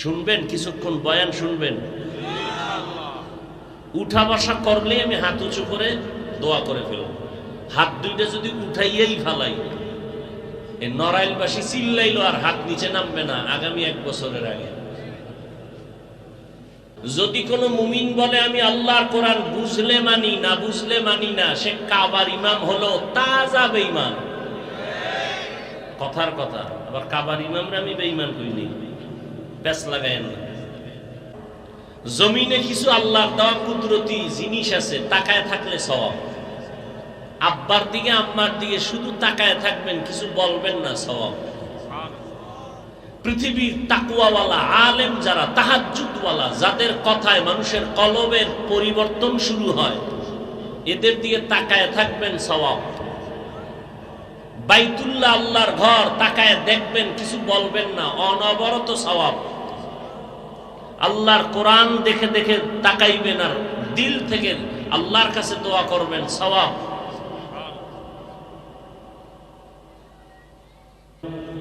শুনবেন, কিছুক্ষণ বয়ান শুনবেন। উঠা বসা করলে আমি হাত উঁচু করে দোয়া করে ফেলব। হাত দুইটা যদি উঠাইয়াই ফালাই, এ নড়াইলবাসী চিল্লাইলো আর হাত নিচে নামবে না, আগামী এক বছরের আগে। যদি কোনো মুমিন বলে, আমি আল্লাহর কোরআন বুঝলে মানি, না বুঝলে মানি না, সে কাবার ইমাম হলো তাজা বেঈমান। কথার কথা, আবার কাবার ইমামরা আমি বেঈমান কইনি। জমিনে কিছু আল্লাহর দেওয়া কুদরতি জিনিস আছে, তাকায় থাকলে আব্বার দিকে, আম্মার দিকে শুধু তাকায় থাকবেন, কিছু বলবেন না পৃথিবীর তাকুয়াওয়ালা আলেম যারা যাদের কথায় মানুষের কলবের পরিবর্তন শুরু হয়, এদের দিকে তাকায় থাকবেন সওয়াব। বাইতুল্লাহ আল্লাহর ঘর, তাকায় দেখবেন, কিছু বলবেন না, অনবরত সওয়াব। আল্লাহর কোরআন দেখে দেখে তাকাইবেন আর দিল থেকে আল্লাহর কাছে দোয়া করবেন, সওয়াব।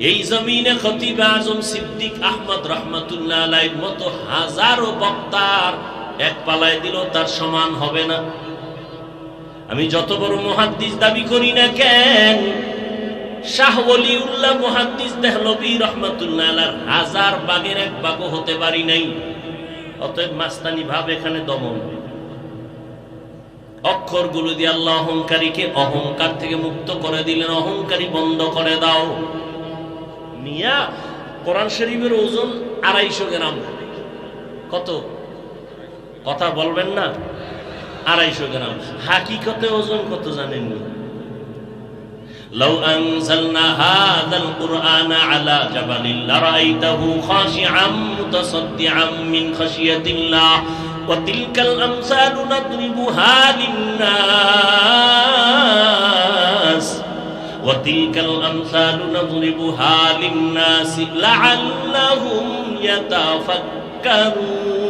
এই জমিনে খতিব আজম সিদ্দিক আহমদ রহমতুল্লাহ আলাইহির মতো হাজারো বক্তার এক পালায় দিল, তার সমান হবে না। আমি যত বড় মহাদ্দিস দাবি করি না কেন, শাহ ওলিউল্লাহ মুহাদ্দিস দেহলবি রহমতুল্লাহ হাজার বাগের এক বাগও হতে পারি নাই। অতএব মাস্তানি ভাব এখানে দমন অক্ষরগুলো দিয়ে আল্লাহ অহংকারীকে অহংকার থেকে মুক্ত করে দিলেন, অহংকারী বন্ধ করে দাও। মিয়া, কোরআন শরীফের ওজন আড়াইশো গ্রাম। কত? কথা বলবেন না? আড়াইশো গ্রাম। হাকিকতে ওজন কত জানেননি لو أنزلنا هذا القرآن على جبل لرأيته خاشعا متصدعا من خشية الله وتلك الأمثال نضربها للناس. وتلك الأمثال نضربها للناس لعلهم يتفكرون.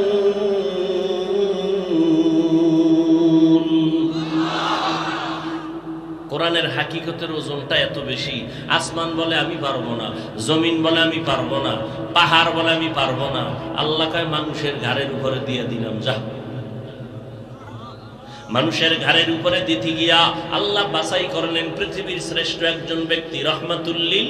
কোরআনের হাকিকতের ওজনটা এত বেশি। আসমান বলে আমি পারব না, জমিন বলে আমি পারব না, পাহাড় বলে আমি পারব না। আল্লাহকে মানুষের ঘাড়ের উপরে দিয়ে দিলাম, যা। মানুষের ঘাড়ের উপরে দিতে গিয়া আল্লাহ বাসাই করলেন পৃথিবীর শ্রেষ্ঠ একজন ব্যক্তি, রহমাতুল্লিল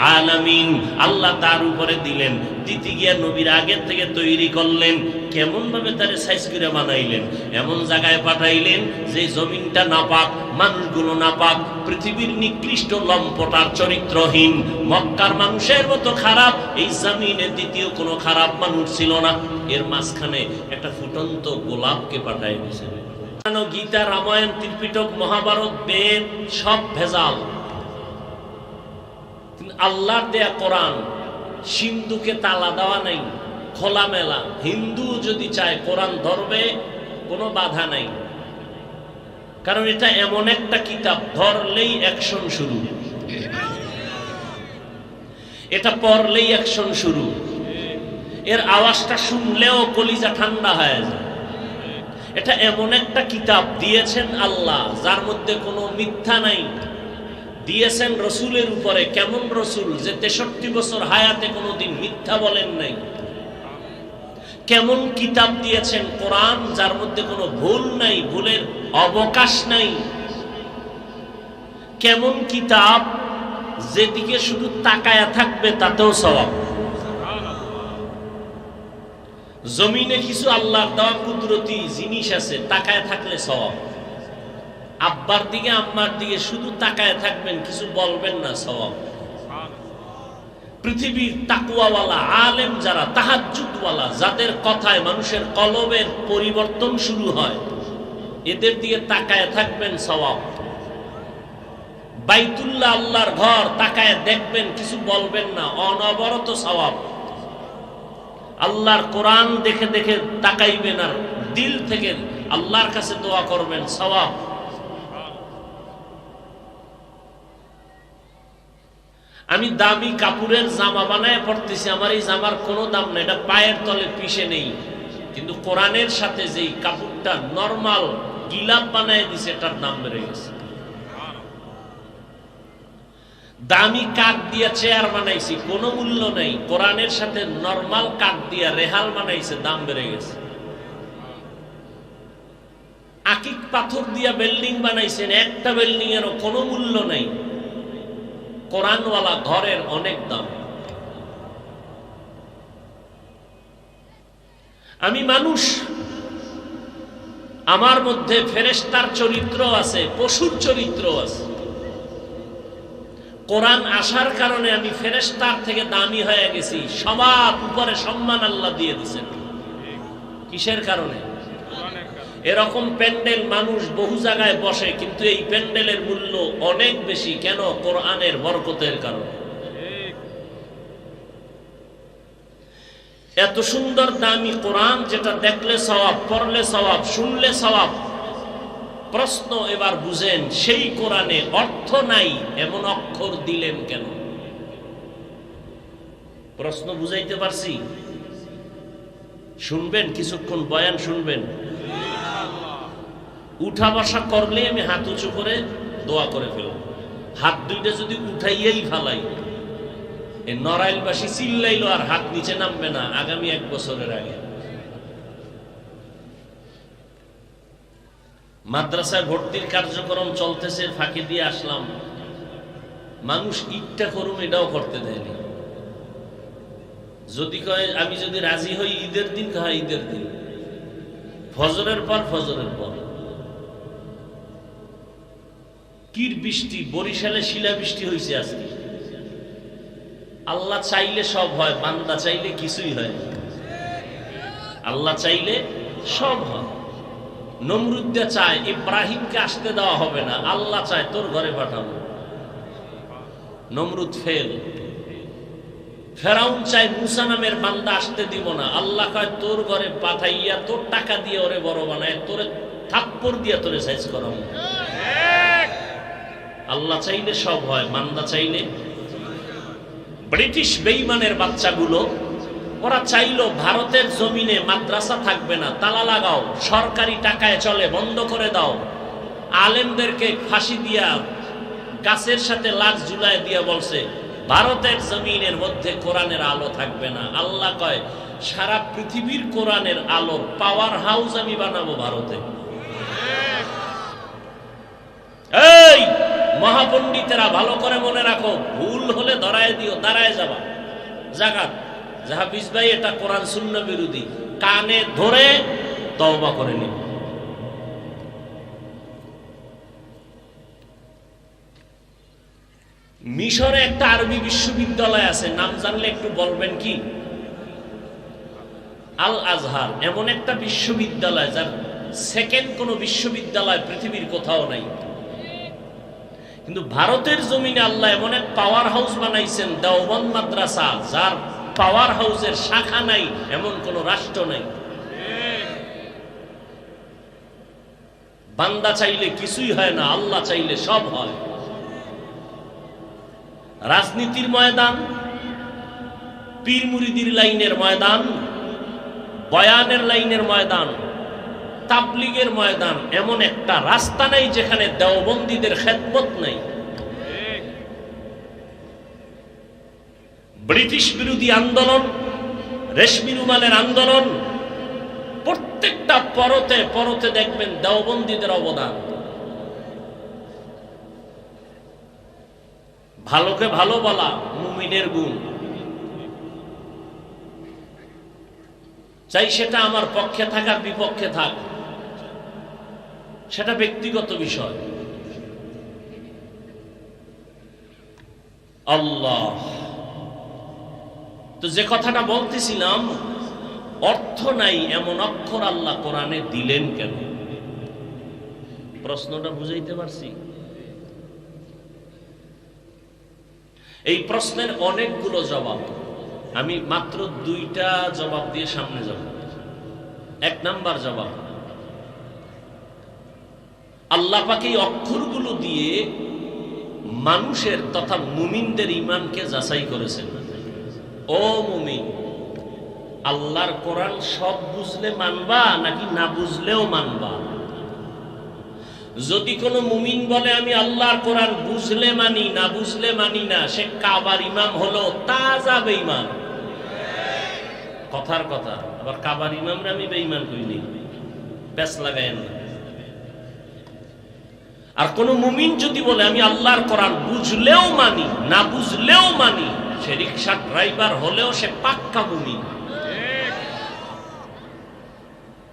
আলামিন। আল্লাহ তার উপরে দিলেন। দিতে গিয়া নবীর আগের থেকে তৈরি করলেন। কেমন ভাবে তারে সাইজ করে বানাইলেন? এমন জায়গায় পাঠাইলেন যে জমিনটা নাপাক, মানুষগুলো নাপাক, পৃথিবীর নিকৃষ্ট লম্পটার চরিত্রহীন। মক্কার মানুষের মতো খারাপ, এই জমিনে দ্বিতীয় কোনো খারাপ মানুষ ছিল না। এর মাঝখানে একটা ফুটন্ত গোলাপকে পাঠাই দিয়েছেন গীতা, রামায়ণ, ত্রিপিটক, মহাভারত, বেদ, সব ভেজাল। আল্লাহর দেয়া কোরআন, সিন্ধুকে তালা দেওয়া নেই, খোলামেলা। হিন্দু যদি চায় কোরআন ধরবে, কোনো বাধা নাই। কারণ এটা এমন একটা কিতাব, ধরলেই অ্যাকশন শুরু। এটা পড়লেই অ্যাকশন শুরু। এর আওয়াজটা শুনলেও কলিজা ঠান্ডা হয়ে যায়। এটা এমন একটা কিতাব দিয়েছেন আল্লাহ, যার মধ্যে কোনো মিথ্যা নাই। দিয়েছেন রসুলের উপরে কেমন রসুল যে তেষট্টি বছর হায়াতে কোনোদিন মিথ্যা বলেন নাই? কেমন কিতাব দিয়েছেন কোরআন যার মধ্যে কোনো ভুল নাই, ভুলের অবকাশ নাই? কেমন কিতাব যেদিকে শুধু তাকায়া থাকবে তাতেও স্বভাব জমিনে কিছু আল্লাহ দেওয়া কুদরতি জিনিস আছে, তাকায় থাকলে স্বভাব আব্বার দিকে, আম্মার দিকে শুধু তাকায় থাকবেন, কিছু বলবেন না স্বভাব পৃথিবীর তাকুয়াওয়ালা আলেম যারা, তাহাজ্জুদওয়ালা, যাদের কথায় মানুষের কলবের পরিবর্তন শুরু হয়, এদের দিকে তাকায় থাকবেন স্বভাব বাইতুল্লাহ আল্লাহর ঘর তাকায় দেখবেন, কিছু বলবেন না, অনবরত স্বভাব আল্লাহর কোরআন দেখে দেখে তাকাইবেন আর দিল থেকে আল্লাহর কাছে দোয়া করবেন স্বভাব আমি দামি কাপড়ের জামা বানায় পড়তেছি, আমার এই জামার কোনো দাম নেই, এটা পায়ের তলে পিষে নেই। কিন্তু কোরআনের সাথে যেই কাপড়টা নর্মাল গিলাপ বানায় দিছে, এটার দাম বেড়ে গেছে। দামি কাঠ দিয়ে চেয়ার বানাইছি, কোনো মূল্য নেই। কোরআনের সাথে নর্মাল কাঠ দিয়ে রেহাল বানাইছে, দাম বেড়ে গেছে। আকিক পাথর দিয়া বিল্ডিং বানাইছেন, একটা বিল্ডিং এরও কোনো মূল্য নেই। কোরআনওয়ালা ঘরের অনেক দাম। আমি মানুষ, আমার মধ্যে ফেরেস্তার চরিত্র আছে, পশুর চরিত্র আছে। কোরআন আসার কারণে আমি ফেরেস্তার থেকে দামি হয়ে গেছি, সবার উপরে সম্মান আল্লাহ দিয়ে দিছেন কিসের কারণে? এরকম প্যান্ডেল মানুষ বহু জায়গায় বসে, কিন্তু এই প্যান্ডেলের মূল্য অনেক বেশি। কেন? কোরআনের বরকতের কারণে। এত সুন্দর দামি কোরআন যেটা দেখলে সওয়াব, পড়লে সওয়াব, শুনলে সওয়াব। প্রশ্ন এবার বুঝেন, সেই কোরআনে অর্থ নাই, এমন অক্ষর দিলেন কেন? প্রশ্ন বুঝাইতে পারছি? শুনবেন, কিছুক্ষণ বয়ান শুনবেন। উঠা বসা করলে আমি হাত উঁচু করে দোয়া করে ফেলব। হাত দুইটা যদি উঠাইয়াই ফালাই, এ নড়াইলবাসী চিল্লাইলো আর হাত নিচে নামবে না, আগামী এক বছরের আগে। মাদ্রাসায় ভর্তির কার্যক্রম চলতেছে, ফাঁকি দিয়ে আসলাম। মানুষ ইটটা করুন এটাও করতে দেয়নি। যদি কয়, আমি যদি রাজি হই, ঈদের দিন কয় ঈদের দিন। ফজরের পর ফজরের পর। কির বৃষ্টি, বরিশালে শিলা বৃষ্টি হয়েছে আজকে। আল্লাহ চাইলে সব হয়, বান্দা চাইলে কিছুই হয় আল্লাহ চাইলে সব হয়। নমরুদ্দা চায়, ইব্রাহিমকে আসতে দেওয়া হবে না। আল্লাহ চায়, তোর ঘরে পাঠাবো। নমরুদ ফেল। ফেরাউন চায়, মুসা নামের বান্দা আসতে দিব না। আল্লাহ কয়, তোর ঘরে পাঠাইয়া তোর টাকা দিয়ে ওরে বড় বানায়, তোরে থাপ্পর দিয়ে তোরে সাইজ করাবো। আল্লাহ চাইলে সব হয় মান্দা চাইলে। ব্রিটিশ বেইমানের বাচ্চাগুলো, ওরা চাইলো ভারতের জমিনে মাদ্রাসা থাকবে না, তালা লাগাও, সরকারি টাকায় চলে, বন্ধ করে দাও। আলেমদেরকে ফাঁসি দিয়া, গাছের সাথে লাশ ঝুলাই দিয়া বলছে, ভারতের জমিনের মধ্যে কোরআনের আলো থাকবে না। আল্লাহ কয়, সারা পৃথিবীর কোরআনের আলোর পাওয়ার হাউস আমি বানাবো ভারতে। এই মহাপণ্ডিতেরা ভালো করে মনে রাখো, ভুল হলে ধরায় দিও, দাঁড়ায় যাবা। জাগাত জাহাবিজ ভাই, এটা কোরআন শূন্য বিরোধী। কানে ধরে তওবা করে নিন মিশরে একটা আরবি বিশ্ববিদ্যালয় আছে, নাম জানলে একটু বলবেন কি? আল আজহার এমন একটা বিশ্ববিদ্যালয় যার সেকেন্ড কোনো বিশ্ববিদ্যালয় পৃথিবীর কোথাও নাই। কিন্তু ভারতের জমিনে আল্লাহ এমন এক পাওয়ার হাউস বানাইছেন, দেওবন্দ মাদ্রাসা, যার পাওয়ার হাউসের শাখা নাই, এমন কোন রাষ্ট্র নাই। বান্দা চাইলে কিছুই হয় না, আল্লাহ চাইলে সব হয়। রাজনীতির ময়দান পীর মুরিদির লাইনের ময়দান, বয়ানের লাইনের ময়দান তাবলিগের ময়দান এমন একটা রাস্তা নাই যেখানে দেওবন্দীদের খেদমত নাই। ব্রিটিশ বিরোধী আন্দোলন, রেশমি রুমালের আন্দোলন, প্রত্যেকটা পরতে পরতে দেখবেন দেওবন্দীদের অবদান। ভালোকে ভালো বলা মুমিনের গুণ। চাই সেটা আমার পক্ষে থাকার বিপক্ষে থাক। সেটা ব্যক্তিগত বিষয়। আল্লাহ। তো যে কথাটা বলতেছিলাম, অর্থ নাই এমন অক্ষর আল্লাহ কোরআনে দিলেন কেন? প্রশ্নটা বুঝাইতে পারছি? এই প্রশ্নের অনেকগুলো জবাব। আমি মাত্র দুইটা জবাব দিয়ে সামনে যাব। এক নাম্বার জবাব আল্লাহ পাকে এই অক্ষরগুলো দিয়ে মানুষের তথা মুমিনদের ইমানকে যাচাই করেছেন। ও মুমিন, আল্লাহর কোরআন সব বুঝলে মানবা নাকি না বুঝলেও মানবা? যদি কোনো মুমিন বলে, আমি আল্লাহর কোরআন বুঝলে মানি, না বুঝলে মানি না, সে কাবার ইমাম হলো তাজা বেঈমান। কথার কথা, আবার কাবার ইমামরা আমি বেঈমান কইনি। প্যাস লাগায়েন না। আর কোন মুমিন যদি বলে, আমি আল্লাহর কোরআন বুঝলেও মানি, না বুঝলেও মানি, সে রিক্সা ড্রাইভার হলেও সে পাক্কা মুমিন।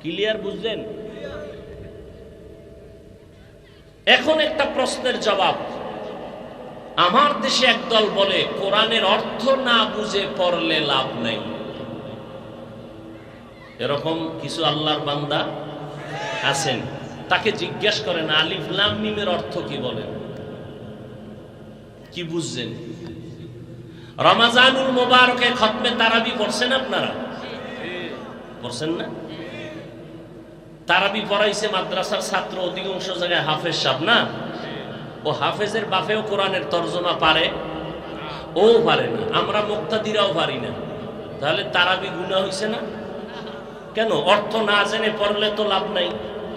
ক্লিয়ার বুঝলেন? এখন একটা প্রশ্নের জবাব। আমার দেশে একদল বলে, কোরআনের অর্থ না বুঝে পড়লে লাভ নেই। এরকম কিছু আল্লাহর বান্দা আছেন। তাকে জিজ্ঞেস করেন আলিফ লাম মিমের অর্থ কি বলেন কি বুঝছেন? রমাজানুল মোবারকে খতমে তারাবি পড়ছেন আপনারা? পড়ছেন না? তারাবি পড়াইছে মাদ্রাসার ছাত্র অধিকাংশ জায়গায় হাফেজ সাহ না? ও হাফেজের বাপেও কোরআনের তর্জমা পারে? ও পারে না, আমরা মুক্তাদিরাও পারি না। তাহলে তারাবি গুণা হইছে না? কেন? অর্থ না জেনে পড়লে তো লাভ নাই।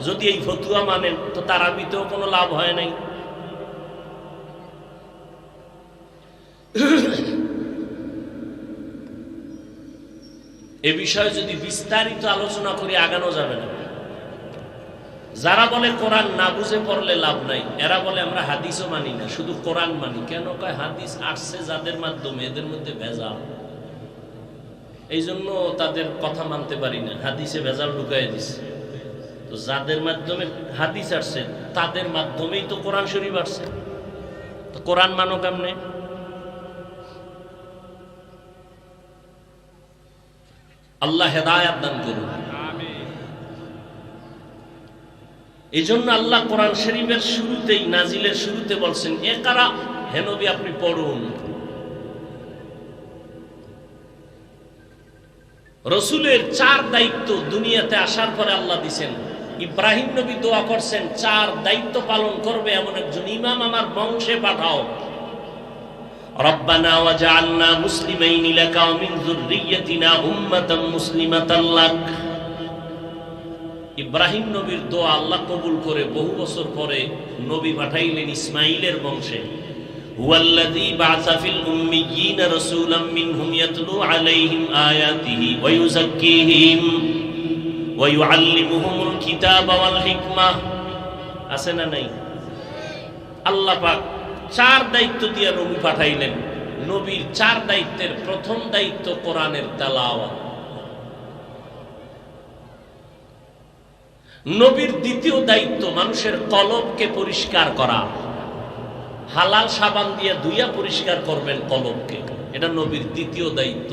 যদি এই ফতুয়া মানেন তো তারাবিতেও কোনো লাভ হয় নাই। এ বিষয়ে যদি বিস্তারিত আলোচনা করে, আগানো যাবে না। যারা বলে কোরআন না বুঝে পড়লে লাভ নাই, এরা বলে আমরা হাদিসও মানি না, শুধু কোরআন মানি। কেন কয় হাদিস আসছে যাদের মাধ্যমে, এদের মধ্যে ভেজাল। এই জন্য তাদের কথা মানতে পারি না। হাদিসে ভেজাল ঢুকাই দিছে। তো যাদের মাধ্যমে হাদিস আসছে, তাদের মাধ্যমেই তো কোরআন শরীফ আসছে। তো কোরআন মানো কেমনে? আল্লাহ হেদায়াত দান করুন। এই জন্য আল্লাহ কোরআন শরীফের শুরুতেই, নাজিলের শুরুতে বলছেন, এ কারা? হেনবি আপনি পড়ুন। রসুলের চার দায়িত্ব দুনিয়াতে আসার পরে আল্লাহ দিছেন। ইব্রাহিম নবী দোয়া করছেন চার দায়িত্ব পালন করবে এমন একজন ইমাম আমার বংশে পাঠাও রব্বানা ওয়াজআলনা মুসলিমাইন লাকা ওয়া মিন যুররিয়্যাতিনা উম্মাতান মুসলিমাতান লাক ইব্রাহিম নবীর দোয়া আল্লাহ কবুল করে বহু বছর পরে নবী পাঠাইলেন ইসমাইলের বংশে هو الذي بعث في الأميين رسولا منهم يتلو عليهم ওয়াইউআল্লিমুহুমুল কিতাবা ওয়াল হিকমাহ আছে না নাই? আল্লাহ পাক চার দায়িত্ব দিয়ে নবী পাঠাইলেন। নবীর চার দায়িত্বের প্রথম দায়িত্ব কোরআনের তেলাওয়াত। নবীর দ্বিতীয় দায়িত্ব মানুষের কলবকে পরিষ্কার করা। হালাল সাবান দিয়ে ধুইয়া পরিষ্কার করবেন কলবকে। এটা নবীর দ্বিতীয় দায়িত্ব।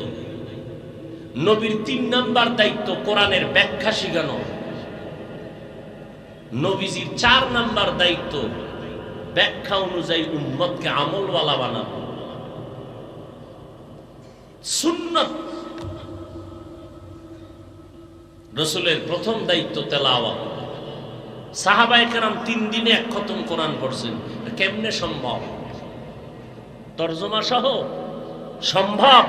নবীর তিন নাম্বার দায়িত্ব কোরআনের ব্যাখ্যা শিখানো। নবীজির চার নাম্বার দায়িত্ব ব্যাখ্যা অনুযায়ী উম্মতকে আমলওয়ালা বানানো। সুন্নত। রসুলের প্রথম দায়িত্ব তেলাওয়া সাহাবাই কেরাম তিন দিনে এক খতম কোরআন পড়ছেন। কেমনে সম্ভব? তর্জমা সহ সম্ভব?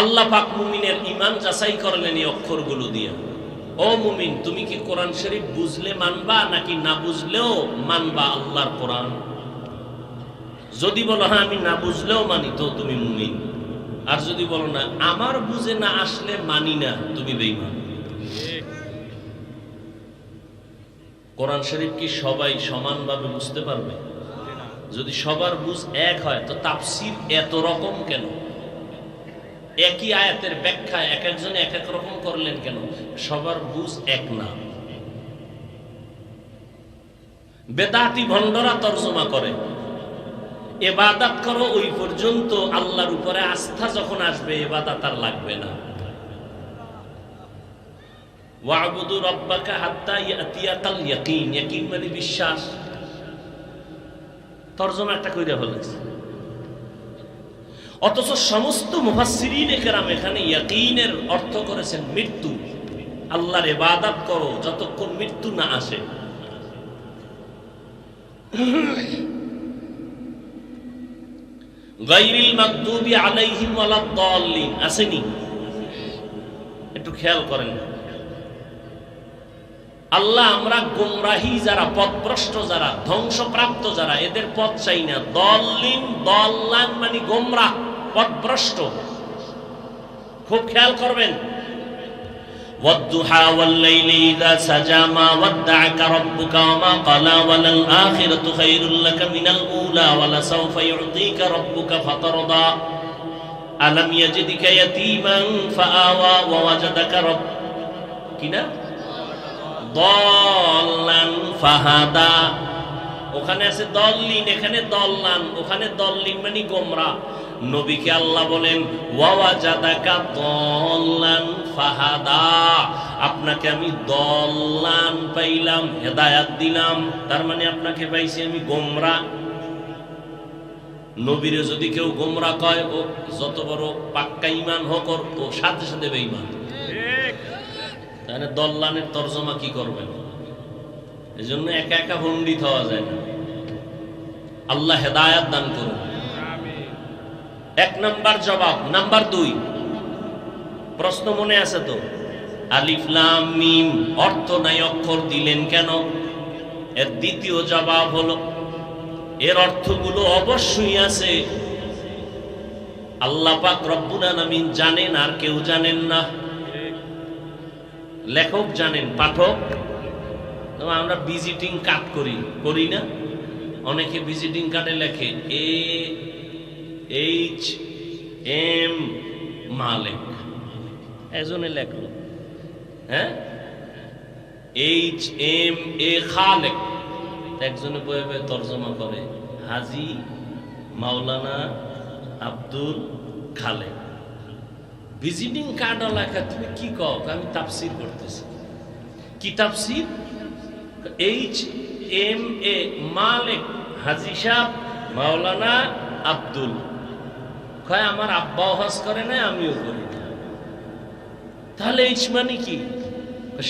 আল্লাহ পাক মুমিনের ইমান যাচাই করলেন এই অক্ষরগুলো দিয়ে। ও মুমিন, তুমি কি কোরআন শরীফ বুঝলে মানবা নাকি না বুঝলেও মানবা আল্লাহর কোরআন? যদি বলো হ্যাঁ আমি না বুঝলেও মানি, তো তুমি মুমিন। আর যদি বলো না, আমার বুঝে না আসলে মানি না, তুমি বেইমান কোরআন শরীফ কি সবাই সমানভাবে বুঝতে পারবে? যদি সবার বুঝ এক হয়, তো তাপসির এত রকম কেন? একই আয়াতের ব্যাখ্যা এক একজনে এক এক রকম করলেন কেন? সবার বুঝ এক না। বেদাতি ভণ্ডরা তর্জমা করে। এবাদাত করো, ওই পর্যন্ত আল্লাহর উপরে আস্থা যখন আসবে, এবাদাত আর লাগবে না। ওয়াবুদু মানে বিশ্বাস। তর্জমা একটা কইরা ফেলেছে। অথচ সমস্ত মুফাসসিরিন কেরাম এখানে ইয়াকিনের অর্থ করেছেন মৃত্যু। আল্লাহর ইবাদত করো, যতক্ষণ মৃত্যু না আসে। গাইরিল মাগদুবি আলাইহিম ওয়ালাদ-দাল্লিন আসেনি? একটু খেয়াল করেন। আল্লাহ আমরা গোমরাহি যারা, পথভ্রষ্ট যারা, ধ্বংসপ্রাপ্ত যারা, এদের পথ চাই না। দলিন দল্লান মানে গোমরাহ। পথভ্রষ্ট খুব খেয়াল করবেন والضحى والليل إذا سجى ما ودعك ربك وما قلى وللآخرة خير لك من الأولى ولسوف يعطيك ربك فترضى ألم يجدك يتيما فآوى ووجدك رب কিনা দল্লান ফাহাদা ওখানে আছে দল্লিন এখানে দল্লান ওখানে দল্লিন মানে গোমরা নবীকে আল্লাহ বলেন দল্লান ফাহাদা। আপনাকে আমি দল্লান পাইলাম, হেদায়াত দিলাম। তার মানে আপনাকে পাইছি আমি গোমরা। নবীরে যদি কেউ গোমরা কয়, ও যত বড় পাক্কা ইমান হোক, ওর ও সাথে সাথে বেঈমান। তাহলে দল্লানের তর্জমা কি করবেন? এই জন্য একা একা পণ্ডিত হওয়া যায় না। আল্লাহ হেদায়াত দান করুন। এক নাম্বার জবাব, নাম্বার দুই। প্রশ্ন মনে আছে তো? আলিফলাম মিম অর্থ নাই অক্ষর দিলেন কেন? এর দ্বিতীয় জবাব হলো, এর অর্থগুলো অবশ্যই আছে। আল্লাহ পাক রব্বুল আলামিন জানেন আর কেউ জানেন না। লেখক জানেন, পাঠক। আমরা ভিজিটিং কার্ড করি করি না? অনেকে ভিজিটিং কার্ডে লেখে, এ এইচ এম মালেক এজনে লেখলো হ্যাঁ? এইচ এম এ খালেক একজনে বয়ে বয়ে তর্জমা করে। হাজি মাওলানা আব্দুল খালেক। ভিজিটিং কার্ড লেখা তুমি কি কও? আমি তাফসির করতেছি কি তাফসির? এইচ এম এ মালিক হাজি সাহ মাওলানা আব্দুল কয় আমার আব্বাও হজ করে না আমিও করি না তাহলে এইচ মানে কি?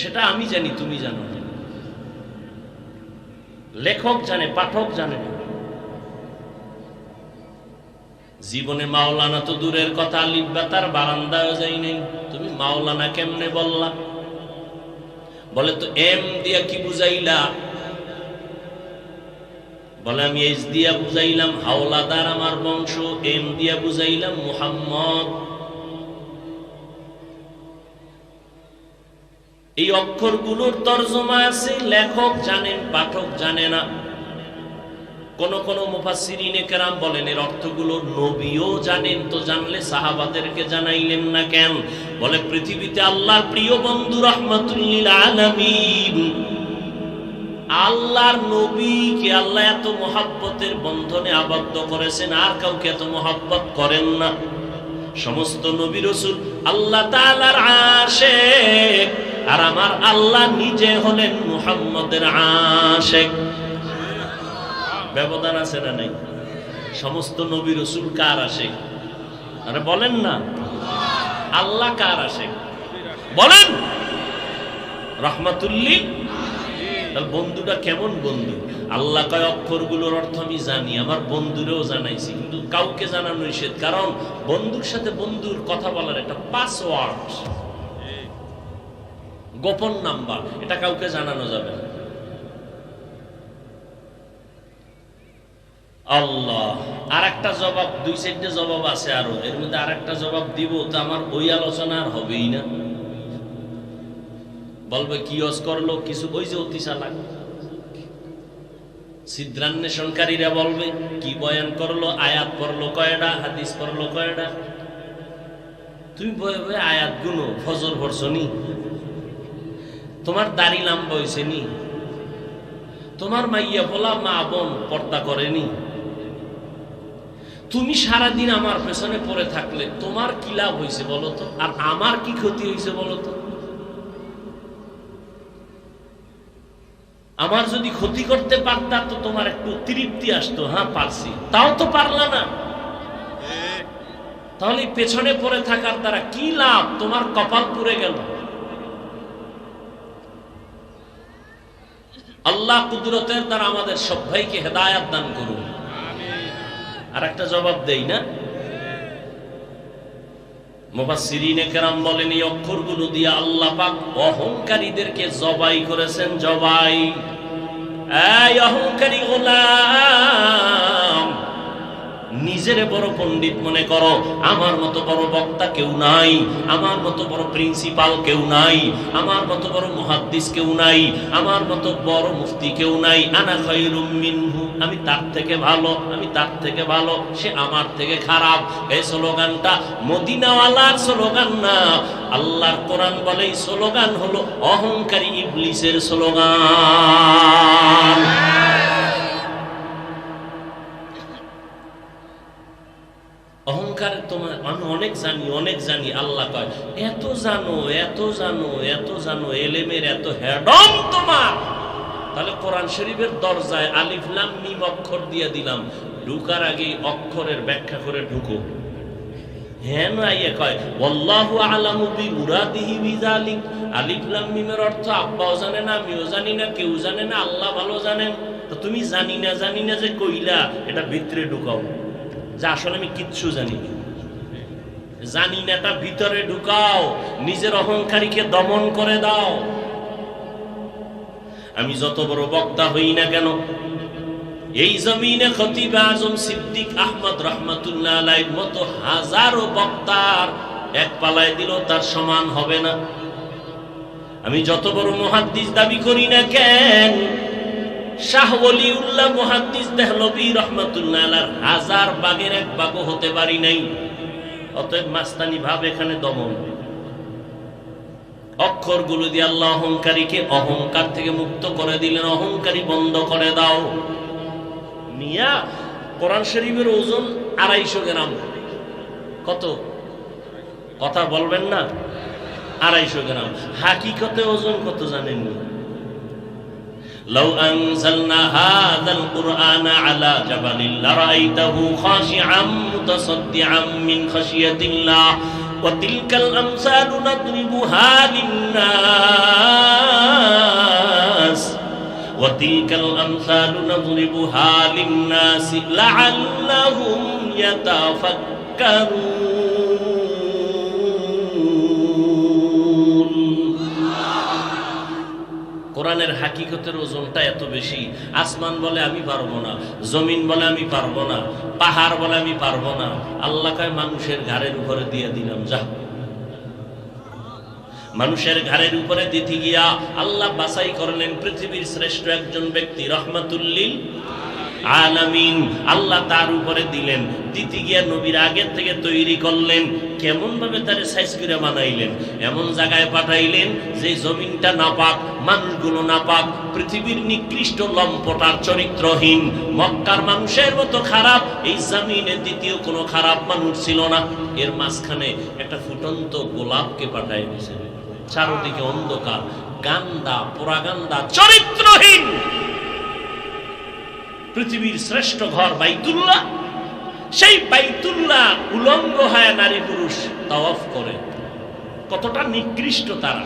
সেটা আমি জানি, তুমি জানো লেখক জানে, পাঠক জানে জীবনে মাওলানা তো দূরের কথা লিখবা তার বারান্দায় যাই নাই। তুমি মাওলানা কেমনে বললা? বলে তো এম দিয়া কি বুঝাইলা? বলে, আমি এইচ দিয়া বুঝাইলাম, হাওলাদার আমার বংশ, এম দিয়া বুঝাইলাম, মুহাম্মদ। এই অক্ষরগুলোর তর্জমা আছে, লেখক জানেন, পাঠক জানে না। কোন কোন মুফাসসিরিনে কেরাম বলেন, এর অর্থগুলো নবীও জানেন তো জানলে সাহাবাদেরকে জানাইলেন না কেন? বলে, পৃথিবীতে আল্লাহর প্রিয় বন্ধু রহমাতুল্লিল আলামিন। আল্লাহর নবীকে আল্লাহ এত মহাব্বতের বন্ধনে আবদ্ধ করেছেন, আর কাউকে এত মহাব্বত করেন না। সমস্ত নবী রসুল আল্লাহ তাআলার আশেক, আর আমার আল্লাহ নিজে হলেন মুহাম্মদের আশেক। ব্যবধান আছে না নাই? সমস্ত নবী রসুল কার আসে আরে বলেন না। আল্লাহ কার আসে বলেন। রহমাতুল্লিল তাহলে বন্ধুটা কেমন বন্ধু? আল্লাহ কয়, অক্ষরগুলোর অর্থ আমি জানি, আমার বন্ধুরেও জানাইছি, কিন্তু কাউকে জানানো নিষেধ, কারণ বন্ধুর সাথে বন্ধুর কথা বলার একটা পাসওয়ার্ড গোপন নাম্বার, এটা কাউকে জানানো যাবে না। আল্লাহ আর একটা জবাব দুই সাইডে জবাব আছে আরও, এর মধ্যে আর একটা জবাব দিব, তো আমার ওই আলোচনা আর হবেই না। বলবে, কি অজ করল? কিছু ওই যে অতি চালাক। সিদ্ধান্বেষণকারীরা বলবে, কি বয়ান করল? আয়াত করল কয়টা? হাদিস করল কয়টা? তুমি বয়ে আয়াত গুনো, ফজর ভরছনি তোমার দাড়ি লাম্বা হয়েছে নি? তোমার মাইয়া বলা মা বোন পর্দা করেনি তুমি সারাদিন আমার পেছনে পড়ে থাকলে তোমার কি লাভ হয়েছে বলো তো? আর আমার কি ক্ষতি হয়েছে বলো তো? আমার যদি ক্ষতি করতে পারতাম তো তোমার একটু তৃপ্তি আসতো হ্যাঁ পারছি। তাও তো পারলা না। তাহলে পেছনে পড়ে থাকার দ্বারা কি লাভ? তোমার কপাল পুড়ে গেল। আল্লাহ কুদরতের দ্বারা আমাদের সবাইকে হেদায়াত দান করুন। আর একটা জবাব দেই না? মুফাসসিরিনে কেরাম বলেন এই অক্ষরগুলো দিয়ে আল্লাহ অহংকারীদেরকে জবাই করেছেন জবাই। এই অহংকারী গোলাম! নিজেরে বড় পণ্ডিত মনে করো। আমার মতো বড় বক্তা কেউ নাই। আমার মতো বড় প্রিন্সিপাল কেউ নাই। আমার মতো বড় মুহাদ্দিস কেউ নাই। আমার মতো বড় মুফতি কেউ নাই। আনা খায়রুম মিনহু। আমি তার থেকে ভালো, আমি তার থেকে ভালো। সে আমার থেকে খারাপ। এই স্লোগানটা মদিনাওয়ালার স্লোগান না। আল্লাহর কোরআন বলে এই স্লোগান হলো অহংকারী ইবলিসের স্লোগান। অনেক জানি অনেক জানি, আল্লাহ কয়, এত জানো এত জানো এত জানো, এলেমের এত হেডম তোমার। তাহলে কোরআন শরীফের দরজায় আলিফ লাম মিম অক্ষর দিয়ে দিলাম। ঢুকার আগে অক্ষরের ব্যাখ্যা করে ঢুকো। হ্যাঁ ইয়ে কয় আলামু বি মুরাদিহি লাম মিমের অর্থ আব্বাও জানে না, আমিও জানি না, কেউ জানে না, আল্লাহ ভালো জানেন। তো তুমি জানি না জানি না যে কইলা, এটা ভিতরে ঢুকাও। যে, আসলে আমি কিচ্ছু জানি না। জানি না এটা ভিতরে ঢুকাও, নিজের অহংকারীকে দমন করে দাও। আমি যত বড় বক্তা হই না কেন, এই জমিনে খতিব আজম সিদ্দিক আহমদ রহমতুল্লাহ আলাইর মতো হাজারো বক্তার এক পালায় দিল, তার সমান হবে না। আমি যত বড় মহাদ্দিস দাবি করি না কেন, শাহ ওলিউল্লাহ মুহাদ্দিস দেহলবি রহমতুল্লাহ আলার হাজার বাগের এক বাগও হতে পারি নাই। অতএব মাস্তানি ভাব এখানে দমন অক্ষরগুলো দিয়ে আল্লাহ অহংকারীকে অহংকার থেকে মুক্ত করে দিলেন, অহংকারী বন্ধ করে দাও। মিয়া, কোরআন শরীফের ওজন আড়াইশো গ্রাম। কত? কথা বলবেন না? আড়াইশো গ্রাম। হাকিকতে ওজন কত জানেননি لو أنزلنا هذا القرآن على جبل لرأيته خاشعا متصدعا من خشية الله وتلك الأمثال نضربها للناس. وتلك الأمثال نضربها للناس لعلهم يتفكرون. কোরআনের হাকিকতের ওজনটা এত বেশি। আসমান বলে আমি পারব না, জমিন বলে আমি পারব না, পাহাড় বলে আমি পারব না। আল্লাহ কয়, মানুষের ঘাড়ের উপরে দিয়ে দিলাম, যা। মানুষের ঘাড়ের উপরে দিতে গিয়া আল্লাহ বাসাই করলেন পৃথিবীর শ্রেষ্ঠ একজন ব্যক্তি, রহমাতুল্লিল আলামিন, আল্লাহ তার উপরে দিলেন। দিতে গিয়া নবীর আগের থেকে তৈরি করলেন কেমন ভাবে তারে সাইজ করে বানাইলেন, এমন জায়গায় পাঠাইলেন যে জমিনটা নাপাক, মানুষগুলো নাপাক, পৃথিবীর নিকৃষ্ট লম্পটার চরিত্রহীন, মক্কার মানুষের মতো খারাপ, এই জমিনে দ্বিতীয় কোনো খারাপ মানুষ ছিল না। এর মাঝখানে একটা ফুটন্ত গোলাপকে পাঠাই দিয়েছে। চারদিকে অন্ধকার, গান্দা পোড়াগান্দা চরিত্রহীন। পৃথিবীর শ্রেষ্ঠ ঘর বাইতুল্লাহ সেই বাইতুল্লাহ উলঙ্গ হয় নারী পুরুষ তাওয়াফ করে। কতটা নিকৃষ্ট তারা।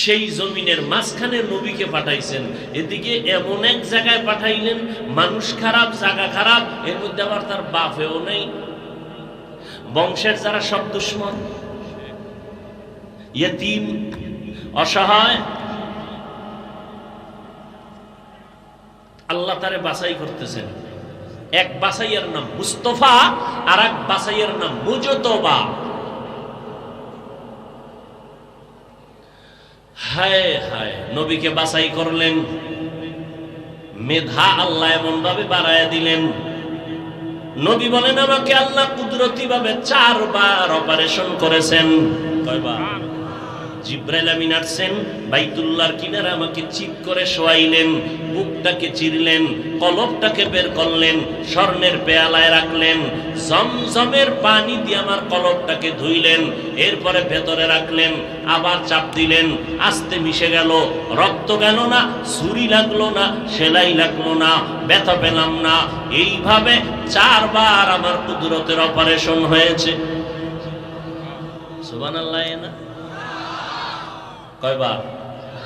সেই জমিনের মাঝখানে নবীকে পাঠাইছেন এদিকে এমন এক জায়গায় পাঠাইলেন মানুষ খারাপ জায়গা খারাপ এর মধ্যে আবার তার বাপেও নেই। বংশের যারা সব দুশ্মন ইয়তিম অসহায় আল্লাহ তারে বাছাই করতেছেন। এক বাছাইয়ের নাম মুস্তফা আর এক বাছাইয়ের নাম মুজতবা। হায় হায়, নবীকে বাছাই করলেন। মেধা আল্লাহ এমন ভাবে বাড়ায় দিলেন। নবী বলেন, আমাকে আল্লাহ কুদরতি ভাবে চারবার অপারেশন করেছেন। কয়বার? জিব্রাইল আমিন আসছেন, বাইতুল্লাহর কিনারে আমাকে চিপ করে শোয়াইলেন, বুকটাকে চিরলেন, কলবটাকে বের করলেন, স্বর্ণের পেয়ালায় রাখলেন, জমজমের পানি দিয়ে আমার কলবটাকে ধুইলেন, এরপরে ভেতরে রাখলেন, আবার চাপ দিলেন, আস্তে মিশে গেল, রক্ত গেল না, ছুরি লাগল না, সেলাই লাগল না, ব্যথা পেলাম না, এইভাবে চারবার আমার কুদরতের অপারেশন হয়েছে। না? কয়বার?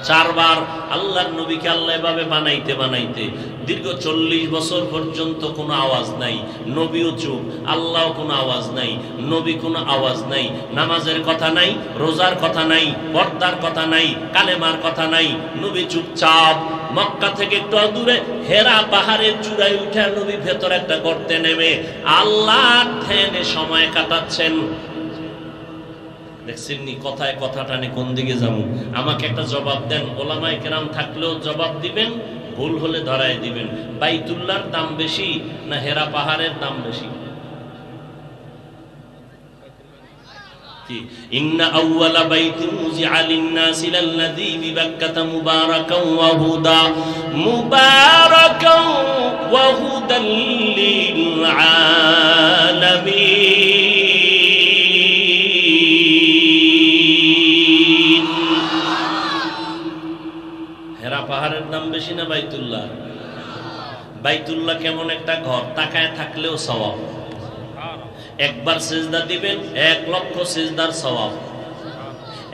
চারবার। আল্লাহর নবীকে আল্লাহ এভাবে বানাইতে বানাইতে দীর্ঘ চল্লিশ বছর পর্যন্ত কোনো আওয়াজ নাই। নবীও চুপ আল্লাহ কোনো আওয়াজ নাই, নবী কোনো আওয়াজ নাই, নামাজের কথা নাই, রোজার কথা নাই, পর্দার কথা নাই, কালেমার কথা নাই, নবী চুপচাপ। মক্কা থেকে একটু দূরে হেরা পাহাড়ের চূড়ায় উঠে নবী ভেতর একটা গর্তে নেমে আল্লাহ ধ্যানে সময় কাটাচ্ছেন। দেখছেন কথায় কথা টানে কোন দিকে যাব? আমাকে একটা জবাব দেন। ওলামায় কেরাম থাকলেও জবাব দিবেন, ভুল হলে ধরায় দিবেন। বাইতুল্লাহর দাম বেশি না হেরা পাহাড়ের দাম বেশি? কি? ইন্না আউওয়ালা বাইতিন মুজিআ লিন-নাসি লাল্লাযী বিবাক্কাতা মুবারাকান ওয়া হুদা। দাম বেশি না বাইতুল্লাহ? বাইতুল্লাহ কেমন একটা ঘর, তাকায় থাকলেও সওয়াব। একবার সেজদা দিবেন, এক লক্ষ সেজদার সওয়াব।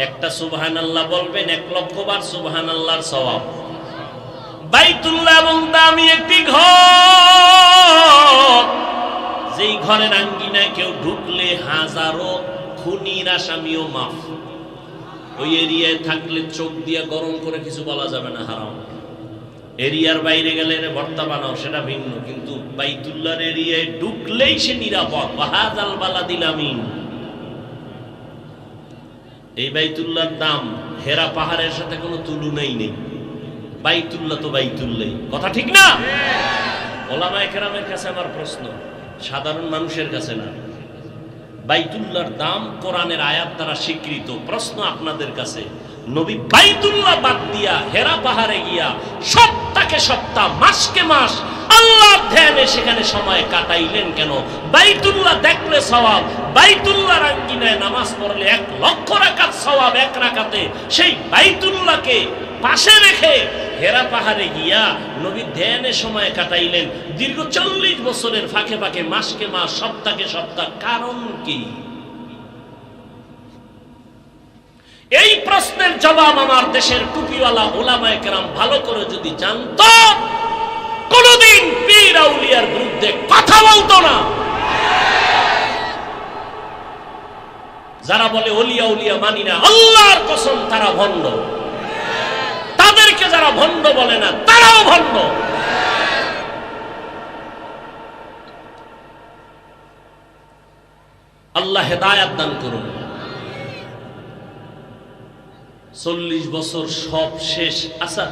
একটা সুবহান আল্লাহ বলবেন, এক লক্ষ বার সুবহান আল্লাহর সওয়াব। বাইতুল্লাহ এবং দামি একটি ঘর। যেই ঘরের আঙ্গিনায় কেউ ঢুকলে হাজারো খুনির আসামিও মাফ। ওই এরিয়ায় থাকলে চোখ দিয়ে গরম করে কিছু বলা যাবে না, হারাম। এরিয়ার বাইরে গেলে ভর্তা বানাও সেটা ভিন্ন। কিন্তু বাইতুল্লাহর এরিয়ায় ঢুকলেই সে নিরাপদ। বাহাজাল বালা দিলামিন এই বাইতুল্লাহর দাম হেরা পাহাড়ের সাথে কোনো তুলনাই নেই। বাইতুল্লাহ তো বাইতুল্লাহ। কথা ঠিক না? ওলামায়ে কেরামের কাছে আমার প্রশ্ন, সাধারণ মানুষের কাছে না। বাইতুল্লাহর দাম কোরআনের আয়াত দ্বারা স্বীকৃত। প্রশ্ন আপনাদের কাছে নবী বাইতুল্লাহ বাদ দিয়া হেরা পাহাড়ে গিয়া সপ্তাহকে সপ্তাহ, মাসকে মাস আল্লাহ ধ্যানে সেখানে সময় কাটাইলেন কেন? বাইতুল্লাহ দেখলে সওয়াব, বাইতুল্লাহ রাঙ্গিনায় নামাজ পড়লে এক লক্ষ রাকাত সওয়াব এক রাকাতে। সেই বাইতুল্লাহকে পাশে রেখে হেরা পাহাড়ে গিয়া নবী ধ্যানে সময় কাটাইলেন। দীর্ঘ চল্লিশ বছরের ফাঁকে ফাঁকে মাসকে মাস সপ্তাহকে সপ্তাহ। কারণ কি? এই প্রশ্নের জবাব আমার দেশের টুপিওয়ালা ওলামায় কেরাম ভালো করে যদি জানত, কোনদিন পীর আউলিয়ার বিরুদ্ধে কথা বলতো না। যারা বলে অলিয়া উলিয়া মানি না, আল্লাহর কসম তারা ভণ্ড। তাদেরকে যারা ভণ্ড বলে না, তারাও ভণ্ড। আল্লাহ হেদায়াত দান করুন। চল্লিশ বছর সব শেষ। আচ্ছা